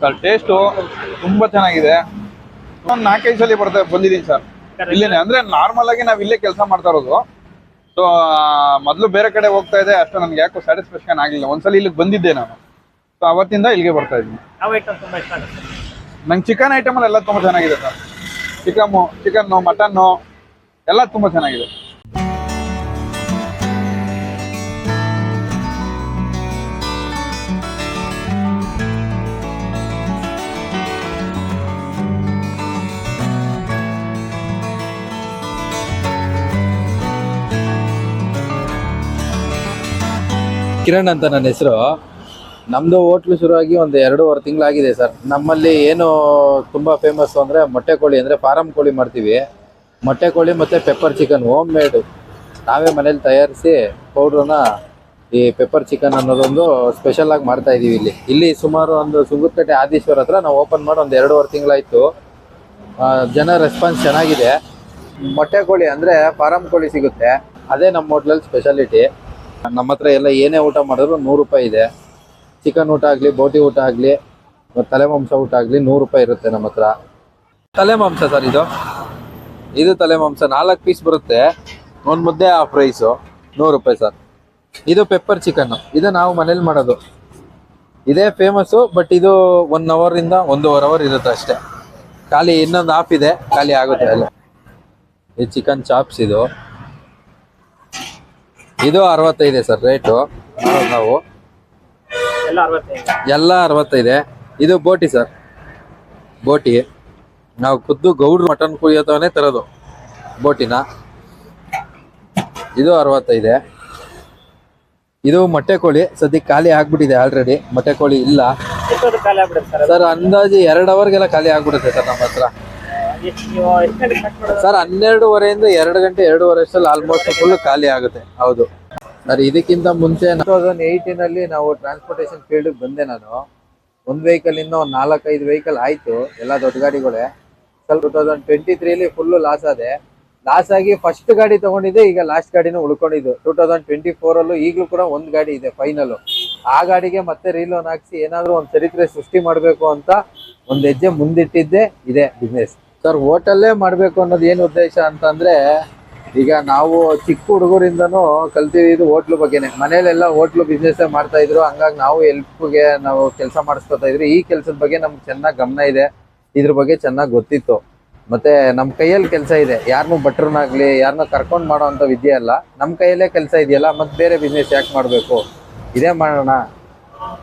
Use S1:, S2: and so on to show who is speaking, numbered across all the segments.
S1: Sir taste ತುಂಬಾ ಚೆನ್ನಾಗಿದೆ. ಒಂದು ನಾಲ್ಕೈದು ಸಲ ಬರ್ತಾ ಬಂದಿದ್ದೀನಿ ಸರ್ ಇಲ್ಲೇನೆ ಅಂದ್ರೆ ನಾರ್ಮಲ್ ಆಗಿ ನಾವು ಇಲ್ಲೇ ಕೆಲಸ ಮಾಡ್ತಾ ಇರೋದು. ಸೊ ಮೊದಲು ಬೇರೆ ಕಡೆ ಹೋಗ್ತಾ ಇದೆ ಅಷ್ಟು ನನಗೆ ಯಾಕೋ ಸ್ಯಾಟಿಸ್ಫ್ಯಾಕ್ಷನ್ ಆಗಿಲ್ಲ. ಒಂದ್ಸಲ ಇಲ್ಲಿಗೆ ಬಂದಿದ್ದೆ ನಾನು. ಸೊ ಅವತ್ತಿಂದ ಇಲ್ಲಿಗೆ ಬರ್ತಾ ಇದ್ದೀನಿ. ನಂಗೆ ಚಿಕನ್ ಐಟಮ್ ಎಲ್ಲ ತುಂಬಾ ಚೆನ್ನಾಗಿದೆ ಸರ್ ಚಿಕಮ್ಮು ಚಿಕನ್ನು ಮಟನ್ನು ಎಲ್ಲ ತುಂಬಾ ಚೆನ್ನಾಗಿದೆ.
S2: ಕಿರಣ್ ಅಂತ ನನ್ನ ಹೆಸರು. ನಮ್ಮದು ಹೋಟ್ಲು ಶುರುವಾಗಿ ಒಂದು ಎರಡೂವರೆ ತಿಂಗಳಾಗಿದೆ ಸರ್. ನಮ್ಮಲ್ಲಿ ಏನು ತುಂಬ ಫೇಮಸ್ಸು ಅಂದರೆ ಮೊಟ್ಟೆ ಕೋಳಿ ಅಂದರೆ ಫಾರಮ್ ಕೋಳಿ ಮಾಡ್ತೀವಿ. ಮೊಟ್ಟೆ ಕೋಳಿ ಮತ್ತು ಪೆಪ್ಪರ್ ಚಿಕನ್ ಹೋಮ್ ಮೇಡು ನಾವೇ ಮನೇಲಿ ತಯಾರಿಸಿ ಪೌಡ್ರನ್ನ ಈ ಪೆಪ್ಪರ್ ಚಿಕನ್ ಅನ್ನೋದೊಂದು ಸ್ಪೆಷಲ್ ಆಗಿ ಮಾಡ್ತಾ ಇದೀವಿ ಇಲ್ಲಿ. ಇಲ್ಲಿ ಸುಮಾರು ಒಂದು ಸುಂಗುತ್ತಕಟ್ಟೆ ಆದೀಶ್ವರ ಹತ್ರ ನಾವು ಓಪನ್ ಮಾಡಿ ಒಂದು ಎರಡೂವರೆ ತಿಂಗಳಾಯಿತು. ಜನ ರೆಸ್ಪಾನ್ಸ್ ಚೆನ್ನಾಗಿದೆ. ಮೊಟ್ಟೆ ಕೋಳಿ ಅಂದರೆ ಫಾರಮ್ ಕೋಳಿ ಸಿಗುತ್ತೆ. ಅದೇ ನಮ್ಮ ಹೋಟ್ಲಲ್ಲಿ ಸ್ಪೆಷಾಲಿಟಿ ನಮ್ಮ ಹತ್ರ ಎಲ್ಲ ಏನೇ ಊಟ ಮಾಡಿದ್ರು ನೂರು ರೂಪಾಯಿ ಇದೆ. ಚಿಕನ್ ಊಟ ಆಗಲಿ, ಬೋಟಿ ಊಟ ಆಗಲಿ ತಲೆ ಮಾಂಸ ಊಟ ಆಗಲಿ ನೂರು ರೂಪಾಯಿ ಇರುತ್ತೆ ನಮ್ಮ ಹತ್ರ. ತಲೆ ಮಾಂಸ ಸರ್ ಇದು. ಇದು ತಲೆ ಮಾಂಸ ನಾಲ್ಕು ಪೀಸ್ ಬರುತ್ತೆ. ಒಂದು ಮುದ್ದೆ ಹಾಫ್ ರೈಸು ನೂರು ರೂಪಾಯಿ ಸರ್. ಇದು ಪೆಪ್ಪರ್ ಚಿಕನ್ ಇದು ನಾವು ಮನೇಲಿ ಮಾಡೋದು. ಇದೇ ಫೇಮಸ್ಸು ಬಟ್ ಇದು ಒನ್ ಅವರಿಂದ ಒಂದೂವರೆ ಅವರ್ ಇರುತ್ತೆ ಅಷ್ಟೇ. ಖಾಲಿ ಇನ್ನೊಂದು ಹಾಫ್ ಇದೆ. ಖಾಲಿ ಆಗುತ್ತೆ ಅಲ್ಲ ಇದು ಚಿಕನ್ ಚಾಪ್ಸ್ ಇದು. ಇದು ಅರವತ್ತೈದೆ ಸರ್ ರೇಟು ನಾವು.
S3: ಎಲ್ಲ ಅರವತ್ತೈದು.
S2: ಇದು ಬೋಟಿ ಸರ್. ಬೋಟಿ. ನಾವು ಖುದ್ದು ಗೌಡ್ರು ಮಟನ್ ಕುಡಿಯೋತವನೇ ತರೋದು ಬೋಟಿನ. ಇದು ಅರವತ್ತೈದೆ. ಇದು ಮೊಟ್ಟೆ ಕೋಳಿ. ಸದ್ಯಕ್ಕೆ ಖಾಲಿ ಆಗ್ಬಿಟ್ಟಿದೆ ಆಲ್ರೆಡಿ ಮೊಟ್ಟೆ ಕೋಳಿ ಇಲ್ಲ.
S3: ಸರ್
S2: ಅಂದಾಜು ಎರಡು ಅವರ್ಗೆಲ್ಲ ಖಾಲಿ ಆಗ್ಬಿಡುತ್ತೆ ಸರ್ ನಮ್ಮ ಹತ್ರ. ಸರ್, ಹನ್ನೆರಡುವರೆಯಿಂದ ಎರಡು ಗಂಟೆ ಎರಡೂವರೆ ಅಷ್ಟಲ್ಲಿ ಆಲ್ಮೋಸ್ಟ್ ಫುಲ್ ಖಾಲಿ ಆಗುತ್ತೆ. ಹೌದು. ಸರ್, ಇದಕ್ಕಿಂತ ಮುಂಚೆ ಟೂ ತೌಸಂಡ್ ಏಯ್ಟಿನಲ್ಲಿ ನಾವು ಟ್ರಾನ್ಸ್ಪೋರ್ಟೇಷನ್ ಫೀಲ್ಡ್ ಬಂದೆ ನಾನು. ಒಂದು ವೆಹಿಕಲ್ ಇಂದ ಒಂದ್ ನಾಲ್ಕೈದು ವೆಹಿಕಲ್ ಆಯ್ತು, ಎಲ್ಲ ದೊಡ್ಡ ಗಾಡಿಗಳೇ. ಸ್ವಲ್ಪ ಟೂ ತೌಸಂಡ್ ಟ್ವೆಂಟಿ ತ್ರೀಲಿ ಫುಲ್ ಲಾಸ್ ಆದೆ. ಲಾಸ್ ಆಗಿ ಫಸ್ಟ್ ಗಾಡಿ ತಗೊಂಡಿದ್ದೆ, ಈಗ ಲಾಸ್ಟ್ ಗಾಡಿನೂ ಉಳ್ಕೊಂಡಿದ್ದು. ಟೂ ತೌಸಂಡ್ ಟ್ವೆಂಟಿ ಫೋರಲ್ಲೂ ಈಗಲೂ ಕೂಡ ಒಂದು ಗಾಡಿ ಇದೆ ಫೈನಲ್ ಆ ಗಾಡಿಗೆ ಮತ್ತೆ ರೀಲೋನ್ ಹಾಕ್ಸಿ ಏನಾದರೂ ಒಂದು ಚರಿತ್ರೆ ಸೃಷ್ಟಿ ಮಾಡಬೇಕು ಅಂತ ಒಂದು ಹೆಜ್ಜೆ ಮುಂದಿಟ್ಟಿದ್ದೆ, ಇದೆ ಬಿಸ್ನೆಸ್ ಸರ್, ಹೋಟೆಲ್ಲೇ ಮಾಡಬೇಕು ಅನ್ನೋದು ಏನು ಉದ್ದೇಶ ಅಂತಂದ್ರೆ, ಈಗ ನಾವು ಚಿಕ್ಕ ಹುಡುಗರಿಂದನೂ ಕಲ್ತಿದ್ದು ಹೋಟ್ಲು ಬಗ್ಗೆನೇ. ಮನೇಲೆಲ್ಲ ಹೋಟ್ಲು ಬಿಸ್ನೆಸ್ಸೇ ಮಾಡ್ತಾ ಇದ್ರು, ಹಂಗಾಗಿ ನಾವು ಹೆಲ್ಪ್ಗೆ ನಾವು ಕೆಲಸ ಮಾಡಿಸ್ಕೊತಾ ಇದ್ರಿ. ಈ ಕೆಲಸದ ಬಗ್ಗೆ ನಮ್ಗೆ ಚೆನ್ನಾಗಿ ಗಮನ ಇದೆ, ಇದ್ರ ಬಗ್ಗೆ ಚೆನ್ನಾಗಿ ಗೊತ್ತಿತ್ತು. ಮತ್ತೆ ನಮ್ಮ ಕೈಯಲ್ಲಿ ಕೆಲಸ ಇದೆ ಯಾರನ್ನೂ ಭಟ್ರನ್ನಾಗ್ಲಿ ಯಾರನ್ನೂ ಕರ್ಕೊಂಡು ಮಾಡೋ ಅಂತ ವಿದ್ಯೆ ಅಲ್ಲ ನಮ್ಮ ಕೈಯಲ್ಲೇ ಕೆಲಸ ಇದೆಯಲ್ಲ, ಮತ್ತೆ ಬೇರೆ ಬಿಸ್ನೆಸ್ ಯಾಕೆ ಮಾಡಬೇಕು? ಇದೇ ಮಾಡೋಣ.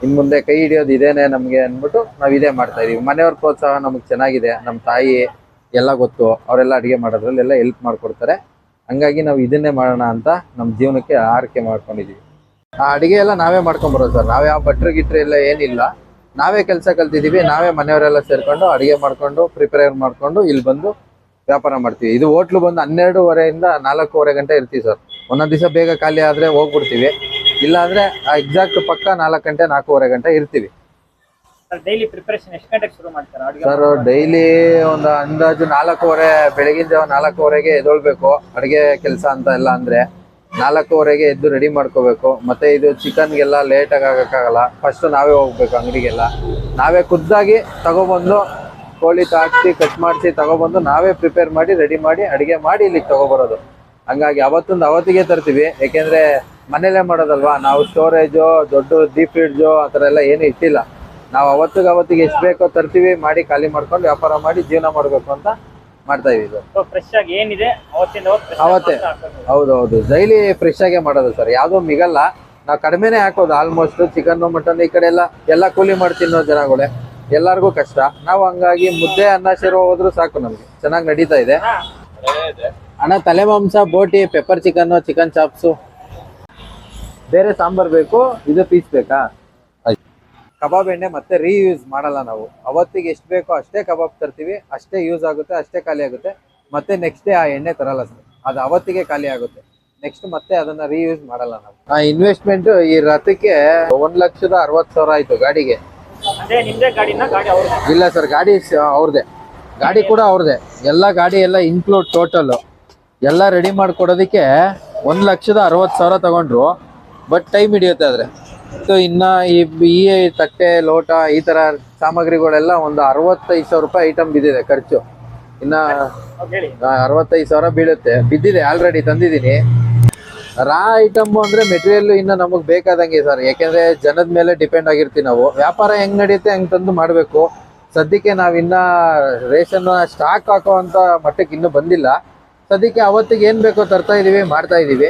S2: ಇನ್ ಮುಂದೆ ಕೈ ಹಿಡಿಯೋದು ಇದೇನೆ ನಮಗೆ ಅಂದ್ಬಿಟ್ಟು ನಾವು ಇದೇ ಮಾಡ್ತಾ ಇದೀವಿ. ಮನೆಯವ್ರ ಪ್ರೋತ್ಸಾಹ ನಮಗೆ ಚೆನ್ನಾಗಿದೆ ನಮ್ಮ ತಾಯಿ ಎಲ್ಲ ಗೊತ್ತು, ಅವರೆಲ್ಲ ಅಡುಗೆ ಮಾಡೋದ್ರಲ್ಲಿ ಎಲ್ಲ ಹೆಲ್ಪ್ ಮಾಡ್ಕೊಡ್ತಾರೆ. ಹಂಗಾಗಿ ನಾವು ಇದನ್ನೇ ಮಾಡೋಣ ಅಂತ ನಮ್ಮ ಜೀವನಕ್ಕೆ ಆರೈಕೆ ಮಾಡ್ಕೊಂಡಿದೀವಿ. ಆ ಅಡುಗೆ ಎಲ್ಲ ನಾವೇ ಮಾಡ್ಕೊಂಬರೋದು ಸರ್. ನಾವೇ ಯಾವ ಭಟ್ರು ಗಿಟ್ರು ಎಲ್ಲ ಏನಿಲ್ಲ. ನಾವೇ ಕೆಲಸ ಕಲ್ತಿದ್ದೀವಿ ನಾವೇ ಮನೆಯವರೆಲ್ಲ ಸೇರ್ಕೊಂಡು ಅಡುಗೆ ಮಾಡ್ಕೊಂಡು ಪ್ರಿಪೇರ್ ಮಾಡ್ಕೊಂಡು ಇಲ್ಲಿ ಬಂದು ವ್ಯಾಪಾರ ಮಾಡ್ತೀವಿ. ಇದು ಹೋಟ್ಲು ಬಂದು ಹನ್ನೆರಡೂವರೆಯಿಂದ ನಾಲ್ಕೂವರೆ ಗಂಟೆ ಇರ್ತೀವಿ ಸರ್. ಒಂದೊಂದು ದಿವಸ ಬೇಗ ಖಾಲಿ ಆದರೆ ಹೋಗ್ಬಿಡ್ತೀವಿ. ಇಲ್ಲಾಂದರೆ ಎಕ್ಸಾಕ್ಟ್ ಪಕ್ಕ ನಾಲ್ಕು ಗಂಟೆ, ನಾಲ್ಕೂವರೆ ಗಂಟೆ ಇರ್ತೀವಿ.
S3: ಡೈಲಿ ಪ್ರಿಪರೇಷನ್ ಎಷ್ಟು ಗಂಟೆಗೆ ಶುರು ಮಾಡ್ತಾರೆ? ಅಡುಗೆ
S2: ಸರ್ ಡೈಲಿ ಒಂದು ಅಂದಾಜು ನಾಲ್ಕೂವರೆ ಬೆಳಗಿನ ಜಾವ ನಾಲ್ಕೂವರೆಗೆ ಎದ್ದೊಳ್ಬೇಕು. ಅಡುಗೆ ಕೆಲಸ ಅಂತ ಎಲ್ಲ ಅಂದ್ರೆ ನಾಲ್ಕೂವರೆಗೆ ಎದ್ದು ರೆಡಿ ಮಾಡ್ಕೋಬೇಕು. ಮತ್ತೆ ಇದು ಚಿಕನ್ಗೆಲ್ಲ ಲೇಟಾಗಿ ಆಗಕ್ಕಾಗಲ್ಲ. ಫಸ್ಟ್ ನಾವೇ ಹೋಗ್ಬೇಕು ಅಂಗಡಿಗೆಲ್ಲ. ನಾವೇ ಖುದ್ದಾಗಿ ತಗೊಬಂದು ಕೋಳಿ ತಾಕ್ಸಿ ಕಟ್ ಮಾಡಿಸಿ ತಗೊಬಂದು ನಾವೇ ಪ್ರಿಪೇರ್ ಮಾಡಿ ರೆಡಿ ಮಾಡಿ ಅಡುಗೆ ಮಾಡಿ ಇಲ್ಲಿಗೆ ತಗೊಬರೋದು. ಹಂಗಾಗಿ ಅವತ್ತೊಂದು ಅವತ್ತಿಗೆ ತರ್ತೀವಿ. ಯಾಕೆಂದ್ರೆ ಮನೇಲೇ ಮಾಡೋದಲ್ವಾ? ನಾವು ಸ್ಟೋರೇಜು ದೊಡ್ಡ ದೀಪ್ ಫ್ರಿಡ್ಜು ಆ ಥರ ಎಲ್ಲ ಏನೂ ಇಟ್ಟಿಲ್ಲ. ನಾವು ಅವತ್ತಿಗೆ ಅವತ್ತಿಗೆ ಎಷ್ಟು ಬೇಕೋ ತರ್ತೀವಿ ಮಾಡಿ ಖಾಲಿ ಮಾಡ್ಕೊಂಡು ವ್ಯಾಪಾರ ಮಾಡಿ ಜೀವನ ಮಾಡಬೇಕು ಅಂತ ಮಾಡ್ತಾ ಇದೀವಿ
S3: ಫ್ರೆಶ್ ಆಗಿ ಏನಿದೆ ಅವತ್ತು.
S2: ಹೌದೌದು ಡೈಲಿ ಫ್ರೆಶ್ ಆಗೇ ಮಾಡೋದು ಸರ್. ಯಾವುದೂ ಮಿಗಲ್ಲ. ನಾವು ಕಡಿಮೆನೇ ಹಾಕೋದು ಆಲ್ಮೋಸ್ಟ್ ಚಿಕನ್ ಮಟನ್ ಈ ಕಡೆ ಎಲ್ಲ ಎಲ್ಲ ಕೂಲಿ ಮಾಡಿ ತಿನ್ನೋ ಜನಗಳೇ. ಎಲ್ಲರಿಗೂ ಕಷ್ಟ. ನಾವು ಹಂಗಾಗಿ ಮುದ್ದೆ ಅನ್ನ ಸೇರೋ ಹೋದ್ರು ಸಾಕು ನಮಗೆ. ಚೆನ್ನಾಗಿ ನಡೀತಾ ಇದೆ. ಅಣ್ಣ ತಲೆ ಮಾಂಸ ಬೋಟಿ ಪೆಪ್ಪರ್ ಚಿಕನ್ ಚಿಕನ್ ಚಾಪ್ಸು ಬೇರೆ ಸಾಂಬಾರ್ ಬೇಕು ಇದು ಪೀಸ್ ಬೇಕಾ? ಕಬಾಬ್ ಎಣ್ಣೆ ಮತ್ತೆ ರೀಯೂಸ್ ಮಾಡಲ್ಲ ನಾವು. ಅವತ್ತಿಗೆ ಎಷ್ಟು ಬೇಕೋ ಅಷ್ಟೇ ಕಬಾಬ್ ತರ್ತೀವಿ. ಅಷ್ಟೇ ಯೂಸ್ ಆಗುತ್ತೆ ಅಷ್ಟೇ ಖಾಲಿ ಆಗುತ್ತೆ. ಮತ್ತೆ ನೆಕ್ಸ್ಟ್ ಡೇ ಆ ಎಣ್ಣೆ ತರಲ್ಲ ಸರ್. ಅದು ಅವತ್ತಿಗೆ ಖಾಲಿ ಆಗುತ್ತೆ. ನೆಕ್ಸ್ಟ್ ಮತ್ತೆ ಅದನ್ನ ರೀಯೂಸ್ ಮಾಡಲ್ಲ ನಾವು. ಆ ಇನ್ವೆಸ್ಟ್ಮೆಂಟ್ ಈ ರಥಕ್ಕೆ ಒಂದ್ ಲಕ್ಷದ ಅರವತ್ತು ಸಾವಿರ ಆಯ್ತು ಗಾಡಿಗೆ. ಇಲ್ಲ ಸರ್ ಗಾಡಿ ಅವ್ರದೇ. ಗಾಡಿ ಕೂಡ ಅವ್ರದೇ. ಎಲ್ಲ ಗಾಡಿ ಎಲ್ಲ ಇನ್ಕ್ಲೂಡ್ ಟೋಟಲ್ ಎಲ್ಲ ರೆಡಿ ಮಾಡ್ಕೊಡೋದಕ್ಕೆ ಒಂದ್ ಲಕ್ಷದ ಅರವತ್ತು ಸಾವಿರ ತಗೊಂಡ್ರು. ಬಟ್ ಟೈಮ್ ಹಿಡಿಯುತ್ತೆ ಆದ್ರೆ. ಮತ್ತು ಇನ್ನ ಈ ತಟ್ಟೆ, ಲೋಟ ಈ ತರ ಸಾಮಗ್ರಿಗಳೆಲ್ಲ ಒಂದು ಅರವತ್ತೈದು ಸಾವಿರ ರೂಪಾಯಿ ಐಟಮ್ ಬಿದ್ದಿದೆ ಖರ್ಚು. ಇನ್ನ ಅರವತ್ತೈದು ಸಾವಿರ ಬೀಳುತ್ತೆ. ಬಿದ್ದಿದೆ ಆಲ್ರೆಡಿ ತಂದಿದ್ದೀನಿ. ರಾ ಐಟಮ್ ಅಂದ್ರೆ ಮೆಟೀರಿಯಲ್ ಇನ್ನು ನಮಗ್ ಬೇಕಾದಂಗೆ ಸರ್ ಯಾಕೆಂದ್ರೆ ಜನದ ಮೇಲೆ ಡಿಪೆಂಡ್ ಆಗಿರ್ತೀವಿ ನಾವು. ವ್ಯಾಪಾರ ಹೆಂಗ್ ನಡೆಯುತ್ತೆ ಹಂಗ್ ತಂದು ಮಾಡ್ಬೇಕು. ಸದ್ಯಕ್ಕೆ ನಾವಿನ್ನ ರೇಷನ್ ಸ್ಟಾಕ್ ಹಾಕೋವಂಥ ಮಟ್ಟಕ್ಕೆ ಇನ್ನೂ ಬಂದಿಲ್ಲ. ಸದ್ಯಕ್ಕೆ ಅವತ್ತಿಗೆ ಏನ್ ಬೇಕೋ ತರ್ತಾ ಇದೀವಿ, ಮಾಡ್ತಾ ಇದೀವಿ.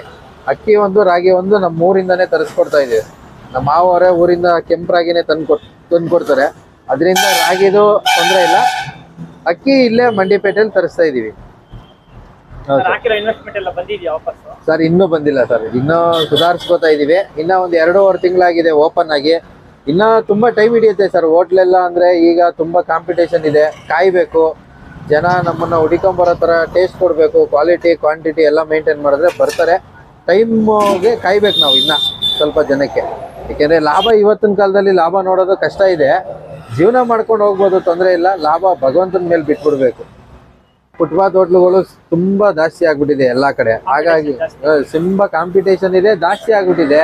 S2: ಅಕ್ಕಿ ಒಂದು, ರಾಗಿ ಒಂದು ನಮ್ಮ ಊರಿಂದಾನೇ ತರಿಸ್ಕೊಡ್ತಾ ಇದೀವಿ. ನಮ್ಮ ಮಾವರೇ ಊರಿಂದ ಕೆಂಪು ರಾಗಿನೇ ತಂದು ತಂದು ಕೊಡ್ತಾರೆ ಅದರಿಂದ ರಾಗಿದು ತೊಂದರೆ ಇಲ್ಲ. ಅಕ್ಕಿ ಇಲ್ಲೇ ಮಂಡಿಪೇಟೆಯಲ್ಲಿ ತರಿಸ್ತಾ ಇದ್ದೀವಿ
S3: ಸರ್
S2: ಇನ್ನೂ ಬಂದಿಲ್ಲ ಸರ್. ಇನ್ನೂ ಸುಧಾರಿಸ್ಕೋತಾ ಇದೀವಿ. ಇನ್ನ ಒಂದು ಎರಡೂವರೆ ತಿಂಗಳಾಗಿದೆ ಓಪನ್ ಆಗಿ. ಇನ್ನ ತುಂಬಾ ಟೈಮ್ ಹಿಡಿಯುತ್ತೆ ಸರ್. ಹೋಟ್ಲೆಲ್ಲ ಅಂದ್ರೆ ಈಗ ತುಂಬಾ ಕಾಂಪಿಟೇಷನ್ ಇದೆ. ಕಾಯಬೇಕು. ಜನ ನಮ್ಮನ್ನ ಹುಡಿಕೊಂಬರೋ ಥರ ಟೇಸ್ಟ್ ಕೊಡಬೇಕು. ಕ್ವಾಲಿಟಿ ಕ್ವಾಂಟಿಟಿ ಎಲ್ಲ ಮೇಂಟೈನ್ ಮಾಡಿದ್ರೆ ಬರ್ತಾರೆ. ಟೈಮ್ಗೆ ಕಾಯ್ಬೇಕು ನಾವು ಇನ್ನ ಸ್ವಲ್ಪ ಜನಕ್ಕೆ. ಯಾಕೆಂದ್ರೆ ಲಾಭ ಇವತ್ತಿನ ಕಾಲದಲ್ಲಿ ಲಾಭ ನೋಡೋದು ಕಷ್ಟ ಇದೆ. ಜೀವನ ಮಾಡ್ಕೊಂಡು ಹೋಗ್ಬೋದು ತೊಂದರೆ ಇಲ್ಲ. ಲಾಭ ಭಗವಂತನ ಮೇಲೆ ಬಿಟ್ಬಿಡ್ಬೇಕು. ಫುಟ್ಪಾತ್ ಹೋಟ್ಲುಗಳು ತುಂಬಾ ಜಾಸ್ತಿ ಆಗ್ಬಿಟ್ಟಿದೆ ಎಲ್ಲಾ ಕಡೆ. ಹಾಗಾಗಿ ತುಂಬ ತುಂಬಾ ಕಾಂಪಿಟೇಷನ್ ಇದೆ ಜಾಸ್ತಿ ಆಗ್ಬಿಟ್ಟಿದೆ.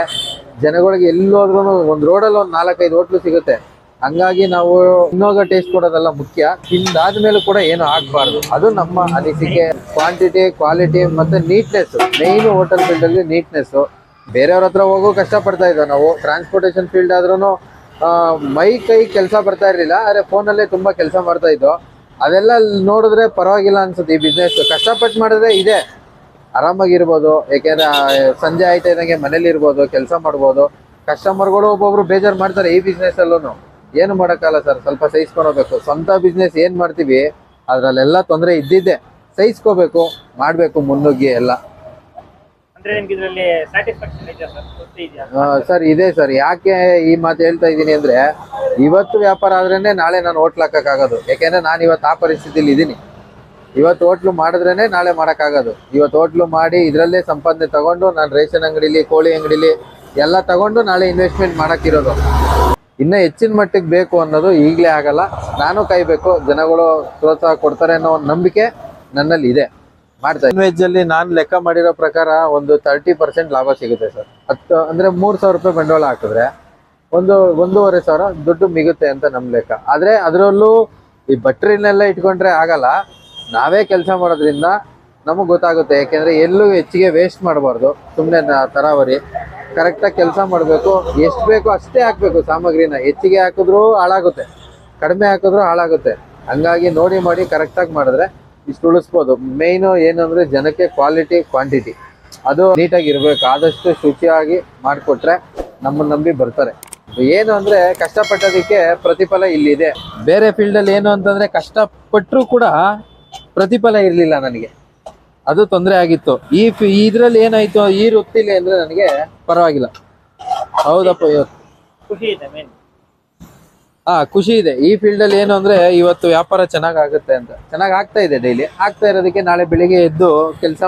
S2: ಜನಗಳಿಗೆ ಎಲ್ಲೋದ್ರೂ ಒಂದು ರೋಡಲ್ಲಿ ಒಂದು ನಾಲ್ಕೈದು ಹೋಟ್ಲು ಸಿಗುತ್ತೆ. ಹಂಗಾಗಿ ನಾವು ಇನ್ನೋಗ ಟೇಸ್ಟ್ ಕೊಡೋದೆಲ್ಲ ಮುಖ್ಯ. ತಿಂದಾದ್ಮೇಲೆ ಕೂಡ ಏನು ಆಗಬಾರ್ದು. ಅದು ನಮ್ಮ ಅನಿಸಿಕೆ. ಕ್ವಾಂಟಿಟಿ ಕ್ವಾಲಿಟಿ ಮತ್ತೆ ನೀಟ್ನೆಸ್ ಮೇನ್ ಹೋಟೆಲ್ ಫೀಲ್ಡ್ ಅಲ್ಲಿ ನೀಟ್ನೆಸ್ ಬೇರೆಯವ್ರ ಹತ್ರ ಹೋಗೋ ಕಷ್ಟ ಪಡ್ತಾ ಇದ್ದೋ ನಾವು ಟ್ರಾನ್ಸ್ಪೋರ್ಟೇಷನ್ ಫೀಲ್ಡ್ ಆದ್ರೂ ಮೈ ಕೈ ಕೆಲಸ ಬರ್ತಾ ಇರಲಿಲ್ಲ, ಆದರೆ ಫೋನಲ್ಲೇ ತುಂಬ ಕೆಲಸ ಮಾಡ್ತಾ ಇದ್ದೋ ಅದೆಲ್ಲ ನೋಡಿದ್ರೆ ಪರವಾಗಿಲ್ಲ ಅನ್ಸುತ್ತೆ ಈ ಬಿಸ್ನೆಸ್ ಕಷ್ಟಪಟ್ಟು ಮಾಡಿದ್ರೆ ಇದೆ. ಆರಾಮಾಗಿರ್ಬೋದು ಯಾಕೆಂದ್ರೆ ಸಂಜೆ ಆಯ್ತಾ ಇದ್ದಂಗೆ ಮನೇಲಿ ಇರ್ಬೋದು, ಕೆಲಸ ಮಾಡ್ಬೋದು. ಕಸ್ಟಮರ್ಗಳು ಒಬ್ಬೊಬ್ರು ಬೇಜಾರು ಮಾಡ್ತಾರೆ ಈ ಬಿಸ್ನೆಸ್ಸಲ್ಲೂ ಏನು ಮಾಡೋಕ್ಕಲ್ಲ ಸರ್, ಸ್ವಲ್ಪ ಸಹಿಸ್ಕೊಳ್ಬೇಕು. ಸ್ವಂತ ಬಿಸ್ನೆಸ್ ಏನು ಮಾಡ್ತೀವಿ, ಅದರಲ್ಲೆಲ್ಲ ತೊಂದರೆ ಇದ್ದಿದ್ದೆ. ಸಹಿಸ್ಕೋಬೇಕು, ಮಾಡಬೇಕು, ಮುನ್ನುಗ್ಗಿ ಎಲ್ಲ.
S3: ಸರ್,
S2: ಇದೆ ಸರ್ ಯಾಕೆ ಈ ಮಾತು ಹೇಳ್ತಾ ಇದ್ದೀನಿ ಅಂದ್ರೆ ಇವತ್ತು ವ್ಯಾಪಾರ ಆದ್ರೇನೆ ನಾಳೆ ನಾನು ಹೋಟ್ಲ್ ಹಾಕಕ್ಕಾಗೋದು. ಯಾಕೆಂದ್ರೆ ನಾನು ಇವತ್ತು ಆ ಪರಿಸ್ಥಿತಿಲಿ ಇದ್ದೀನಿ. ಇವತ್ತು ಹೋಟ್ಲು ಮಾಡಿದ್ರೇನೆ ನಾಳೆ ಮಾಡೋಕ್ಕಾಗೋದು. ಇವತ್ತು ಹೋಟ್ಲು ಮಾಡಿ ಇದರಲ್ಲೇ ಸಂಪಾದನೆ ತಗೊಂಡು ನಾನು ರೇಷನ್ ಅಂಗಡಿಲಿ, ಕೋಳಿ ಅಂಗಡಿಲಿ ಎಲ್ಲ ತಗೊಂಡು ನಾಳೆ ಇನ್ವೆಸ್ಟ್ಮೆಂಟ್ ಮಾಡೋಕ್ಕಿರೋದು. ಇನ್ನ ಹೆಚ್ಚಿನ ಮಟ್ಟಿಗೆ ಬೇಕು ಅನ್ನೋದು ಈಗಲೇ ಆಗಲ್ಲ. ನಾನು ಕಾಯಬೇಕು. ಜನಗಳು ಪ್ರೋತ್ಸಾಹ ಕೊಡ್ತಾರೆ ಅನ್ನೋ ಒಂದು ನಂಬಿಕೆ ನನ್ನಲ್ಲಿ ಇದೆ. ಮಾಡ್ತಾ ವೆಜ್ ಅಲ್ಲಿ ನಾನು ಲೆಕ್ಕ ಮಾಡಿರೋ ಪ್ರಕಾರ ಒಂದು ತರ್ಟಿ ಪರ್ಸೆಂಟ್ ಲಾಭ ಸಿಗುತ್ತೆ ಸರ್. ಹತ್ತು, ಅಂದ್ರೆ ಮೂರ್ ಸಾವಿರ ರೂಪಾಯಿ ಬಂಡವಾಳ ಹಾಕಿದ್ರೆ ಒಂದು, ಒಂದೂವರೆ ಸಾವಿರ ದುಡ್ಡು ಮಿಗುತ್ತೆ ಅಂತ ನಮ್ ಲೆಕ್ಕ. ಆದ್ರೆ ಅದರಲ್ಲೂ ಈ ಬಟ್ರಿನೆಲ್ಲ ಇಟ್ಕೊಂಡ್ರೆ ಆಗಲ್ಲ. ನಾವೇ ಕೆಲಸ ಮಾಡೋದ್ರಿಂದ ನಮಗೆ ಗೊತ್ತಾಗುತ್ತೆ. ಯಾಕೆಂದ್ರೆ ಎಲ್ಲೂ ಹೆಚ್ಚಿಗೆ ವೇಸ್ಟ್ ಮಾಡಬಾರ್ದು. ಸುಮ್ಮನೆ ತರಾವರಿ. ಕರೆಕ್ಟಾಗಿ ಕೆಲಸ ಮಾಡಬೇಕು. ಎಷ್ಟು ಬೇಕೋ ಅಷ್ಟೇ ಹಾಕ್ಬೇಕು ಸಾಮಗ್ರಿನ. ಹೆಚ್ಚಿಗೆ ಹಾಕಿದ್ರು ಹಾಳಾಗುತ್ತೆ. ಕಡಿಮೆ ಹಾಕಿದ್ರು ಹಾಳಾಗುತ್ತೆ. ಹಂಗಾಗಿ ನೋಡಿ, ಮಾಡಿ ಕರೆಕ್ಟಾಗಿ ಮಾಡಿದ್ರೆ ಇಷ್ಟು ಉಳಿಸ್ಬೋದು. ಮೇಯ್ನು ಏನಂದ್ರೆ ಜನಕ್ಕೆ ಕ್ವಾಲಿಟಿ ಕ್ವಾಂಟಿಟಿ ಅದು ನೀಟಾಗಿ ಇರಬೇಕು. ಆದಷ್ಟು ಶುಚಿಯಾಗಿ ಮಾಡಿಕೊಟ್ರೆ ನಮ್ಮನ್ನ ನಂಬಿ ಬರ್ತಾರೆ. ಏನು ಅಂದ್ರೆ ಕಷ್ಟಪಟ್ಟದಕ್ಕೆ ಪ್ರತಿಫಲ ಇಲ್ಲಿದೆ. ಬೇರೆ ಫೀಲ್ಡ್ ಅಲ್ಲಿ ಏನು ಅಂತಂದ್ರೆ ಕಷ್ಟಪಟ್ಟರೂ ಕೂಡ ಪ್ರತಿಫಲ ಇರಲಿಲ್ಲ ನನಗೆ. ಅದು ತೊಂದರೆ ಆಗಿತ್ತು. ಈ ಇದ್ರಲ್ಲಿ ಏನಾಯ್ತು? ಈ ವೃತ್ತಿಲಿ ಅಂದ್ರೆ ನನಗೆ ಪರವಾಗಿಲ್ಲ. ಹೌದಪ್ಪ ಇವತ್ತು
S3: ಖುಷಿ ಇದೆ
S2: ಹಾ ಖುಷಿ ಇದೆ. ಈ ಫೀಲ್ಡ್ ಅಲ್ಲಿ ಏನು ಅಂದ್ರೆ ಇವತ್ತು ವ್ಯಾಪಾರ ಚೆನ್ನಾಗ್ ಆಗುತ್ತೆ ಅಂತ. ಚೆನ್ನಾಗ್ ಆಗ್ತಾ ಇದೆ ಡೈಲಿ ಆಗ್ತಾ ಇರೋದಕ್ಕೆ ನಾಳೆ ಬೆಳಿಗ್ಗೆ ಎದ್ದು ಕೆಲಸ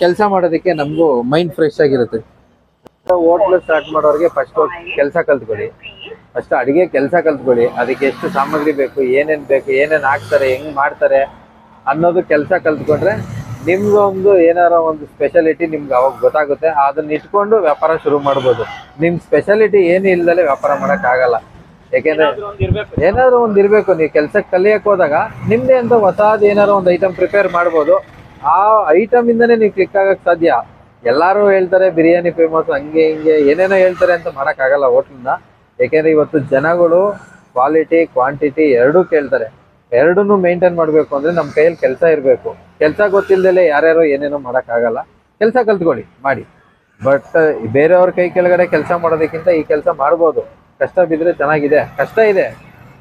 S2: ಕೆಲಸ ಮಾಡೋದಕ್ಕೆ ನಮಗೂ ಮೈಂಡ್ ಫ್ರೆಶ್ ಆಗಿರುತ್ತೆ. ಹೋಟ್ಲು ಸ್ಟಾರ್ಟ್ ಮಾಡೋರಿಗೆ ಫಸ್ಟ್ ಕೆಲಸ ಕಲ್ತ್ಕೊಳ್ಳಿ. ಫಸ್ಟ್ ಅಡಿಗೆ ಕೆಲಸ ಕಲ್ತ್ಕೊಳ್ಳಿ. ಅದಕ್ಕೆ ಎಷ್ಟು ಸಾಮಗ್ರಿ ಬೇಕು, ಏನೇನ್ ಬೇಕು, ಏನೇನ್ ಹಾಕ್ತಾರೆ, ಹೆಂಗ್ ಮಾಡ್ತಾರೆ ಅನ್ನೋದು ಕೆಲಸ ಕಲ್ತ್ಕೊಂಡ್ರೆ ನಿಮ್ದೊಂದು ಏನಾರ ಒಂದು ಸ್ಪೆಷಾಲಿಟಿ ನಿಮ್ಗೆ ಅವಾಗ ಗೊತ್ತಾಗುತ್ತೆ. ಅದನ್ನ ಇಟ್ಕೊಂಡು ವ್ಯಾಪಾರ ಶುರು ಮಾಡ್ಬೋದು. ನಿಮ್ ಸ್ಪೆಷಾಲಿಟಿ ಏನು ಇಲ್ದಲೆ ವ್ಯಾಪಾರ ಮಾಡೋಕ್ಕಾಗಲ್ಲ. ಯಾಕೆಂದ್ರೆ
S3: ಏನಾದ್ರೂ ಒಂದು ಇರ್ಬೇಕು.
S2: ನೀವು ಕೆಲ್ಸಕ್ಕೆ ಕಲಿಯಕ್ ಹೋದಾಗ ನಿಮ್ದೇ ಅಂತ ಹೊಸಾದ್ ಏನಾದ್ರು ಒಂದು ಐಟಮ್ ಪ್ರಿಪೇರ್ ಮಾಡ್ಬೋದು. ಆ ಐಟಮ್ ಇಂದನೇ ನೀವು ಕ್ಲಿಕ್ ಆಗಕ್ ಸಾಧ್ಯ. ಎಲ್ಲಾರು ಹೇಳ್ತಾರೆ ಬಿರಿಯಾನಿ ಫೇಮಸ್ ಹಂಗೆ ಹಿಂಗೆ ಏನೇನೋ ಹೇಳ್ತಾರೆ ಅಂತ ಮಾಡಕ್ ಆಗಲ್ಲ ಹೋಟ್ಲಿಂದ. ಯಾಕೆಂದ್ರೆ ಇವತ್ತು ಜನಗಳು ಕ್ವಾಲಿಟಿ ಕ್ವಾಂಟಿಟಿ ಎರಡೂ ಕೇಳ್ತಾರೆ. ಎರಡನ್ನೂ ಮೇಂಟೈನ್ ಮಾಡ್ಬೇಕು ಅಂದ್ರೆ ನಮ್ಮ ಕೈಯಲ್ಲಿ ಕೆಲಸ ಇರಬೇಕು. ಕೆಲಸ ಗೊತ್ತಿಲ್ಲದೆ ಯಾರ್ಯಾರು ಏನೇನೋ ಮಾಡಕ್ ಆಗಲ್ಲ ಕೆಲಸ ಕಲ್ತ್ಕೊಳ್ಳಿ ಮಾಡಿ. ಬಟ್ ಬೇರೆಯವ್ರ ಕೈ ಕೆಳಗಡೆ ಕೆಲಸ ಮಾಡೋದಕ್ಕಿಂತ ಈ ಕೆಲಸ ಮಾಡ್ಬೋದು. ಕಷ್ಟ ಬಿದ್ರೆ ಚೆನ್ನಾಗಿದೆ. ಕಷ್ಟ ಇದೆ.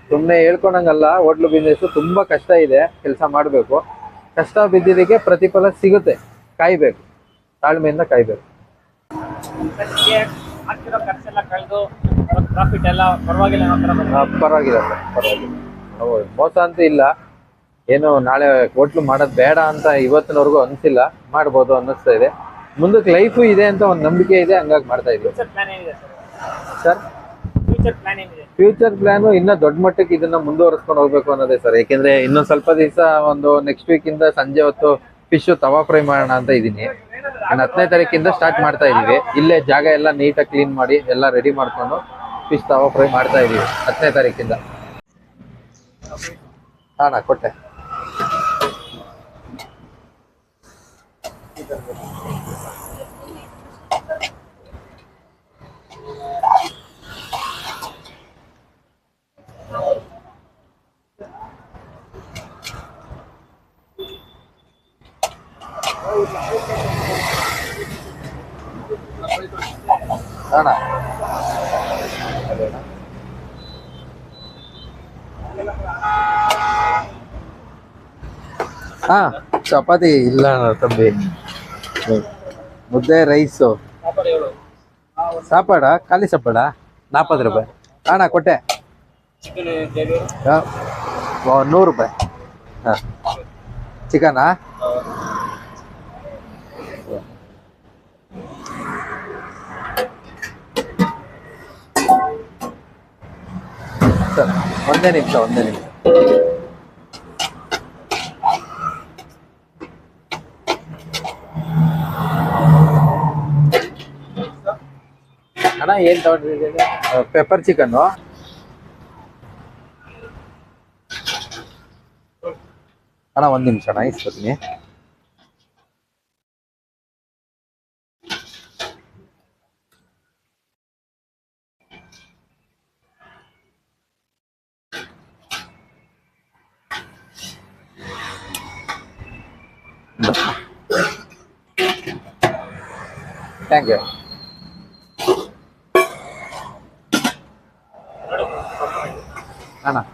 S2: ಸುಮ್ಮನೆ ಹೇಳ್ಕೊಂಡಂಗಲ್ಲ ಹೋಟ್ಲು ಬಿಸ್ನೆಸ್ ತುಂಬಾ ಕಷ್ಟ ಇದೆ ಕೆಲಸ ಮಾಡಬೇಕು. ಕಷ್ಟ ಬಿದ್ದಿದ್ದಕ್ಕೆ ಪ್ರತಿಫಲ ಸಿಗುತ್ತೆ. ಕಾಯ್ಬೇಕು. ತಾಳ್ಮೆಯಿಂದ ಕಾಯ್ಬೇಕು.
S3: ಪರವಾಗಿಲ್ಲ.
S2: ಪರವಾಗಿಲ್ಲ ಸರ್ ಪರವಾಗಿಲ್ಲ. ನಾವು ಮೋಸ ಅಂತ ಇಲ್ಲ. ಏನು ನಾಳೆ ಹೋಟ್ಲು ಮಾಡೋದು ಬೇಡ ಅಂತ ಇವತ್ತಿನವರೆಗೂ ಅನ್ಸಿಲ್ಲ. ಮಾಡ್ಬೋದು ಅನ್ನಿಸ್ತಾ ಇದೆ. ಮುಂದಕ್ಕೆ ಲೈಫು ಇದೆ ಅಂತ ಒಂದು ನಂಬಿಕೆ ಇದೆ ಹಂಗಾಗಿ ಮಾಡ್ತಾ
S3: ಇದ್ದೀವಿ ಸರ್? ಫ್ಯೂಚರ್ ಪ್ಲಾನ್
S2: ಇನ್ನ ದೊಡ್ಡ ಮಟ್ಟಕ್ಕೆ ಇದನ್ನ ಮುಂದುವರಿಸ್ಕೊಂಡು ಹೋಗ್ಬೇಕು ಅನ್ನೋದೇ ಸರ್. ಯಾಕೆಂದ್ರೆ ಇನ್ನೊಂದ್ ಸ್ವಲ್ಪ ದಿವಸ ಒಂದು ನೆಕ್ಸ್ಟ್ ವೀಕ್ ಇಂದ ಸಂಜೆ ಹೊತ್ತು ಫಿಶ್ ತವಾ ಫ್ರೈ ಮಾಡೋಣ ಅಂತ ಇದೀನಿ. ಅಂಡ್ ಹತ್ತನೇ ತಾರೀಕಿಂದ ಸ್ಟಾರ್ಟ್ ಮಾಡ್ತಾ ಇದೀವಿ. ಇಲ್ಲೇ ಜಾಗ ಎಲ್ಲ ನೀಟಾಗಿ ಕ್ಲೀನ್ ಮಾಡಿ ಎಲ್ಲ ರೆಡಿ ಮಾಡ್ಕೊಂಡು ಫಿಶ್ ತವಾ ಫ್ರೈ ಮಾಡ್ತಾ ಇದೀವಿ ಹತ್ತನೇ ತಾರೀಕಿಂದ. ಹಾಣ ಕೊಟ್ಟೆ. ಅಣ್ಣ ಹಾ ಚಪಾತಿ ಇಲ್ಲ ಅಣ್ಣ ತಂಬಿ ಮುದ್ದೆ ರೈಸು ಸಾಪಾಡ ಖಾಲಿ ಸಾಪಾಡ ನಾಲ್ಪತ್ತು ರೂಪಾಯಿ ಅಣ್ಣ ಕೊಟ್ಟೆ ಹಾ. ಓ, ಸರ್, ಒಂದೇ ನಿಮಿಷ ಒಂದೇ ನಿಮಿಷ. ಅಣ್ಣ, ಏನ್ ತಗೊಂಡಿದ್ದೀನಿ ಪೆಪ್ಪರ್ ಚಿಕನ್ನು ಅಣ್ಣ, ಒಂದ್ ನಿಮಿಷ, ಅಣ್ಣ ಇಸ್ಕೊತೀನಿ Thank you. Anna.